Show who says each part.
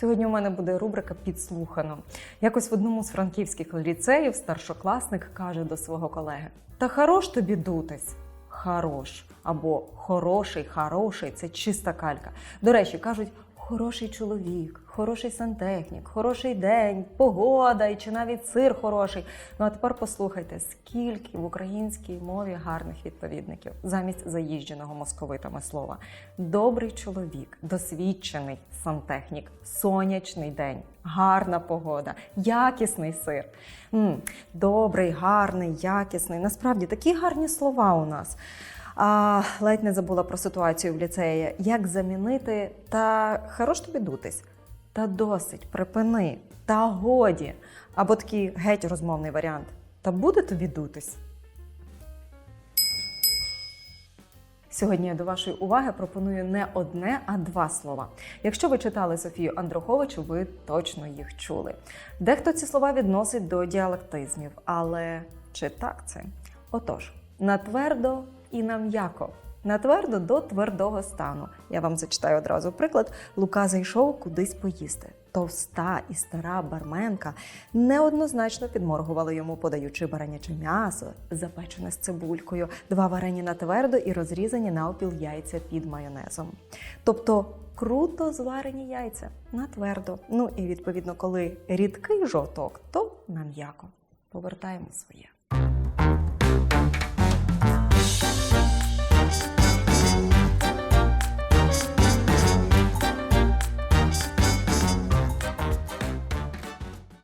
Speaker 1: Сьогодні у мене буде рубрика Підслухано. Якось в одному з франківських ліцеїв старшокласник каже до свого колеги: Та хорош тобі дутись. Хорош або хороший, хороший це чиста калька. До речі, кажуть, хороший чоловік, хороший сантехнік, хороший день, погода і чи навіть сир хороший. Ну а тепер послухайте, скільки в українській мові гарних відповідників замість заїждженого московитами слова. Добрий чоловік, досвідчений сантехнік, сонячний день, гарна погода, якісний сир. м добрий, гарний, якісний. Насправді такі гарні слова у нас. А, ледь не забула про ситуацію в ліцеї. Як замінити та хорош тобі дутись? Та досить, припини, та годі. Або такий геть розмовний варіант. Та буде тобі дутись. Сьогодні я до вашої уваги пропоную не одне, а два слова. Якщо ви читали Софію Андруховичу, ви точно їх чули. Дехто ці слова відносить до діалектизмів, але чи так це? Отож, на твердо і на м'яко. На твердо до твердого стану. Я вам зачитаю одразу приклад. Лука зайшов кудись поїсти. Товста і стара барменка неоднозначно підморгували йому, подаючи бараняче м'ясо, запечене з цибулькою, два варені на твердо і розрізані навпіл яйця під майонезом. Тобто круто зварені яйця на твердо. Ну і відповідно, коли рідкий жовток, то на м'яко. Повертаємо своє.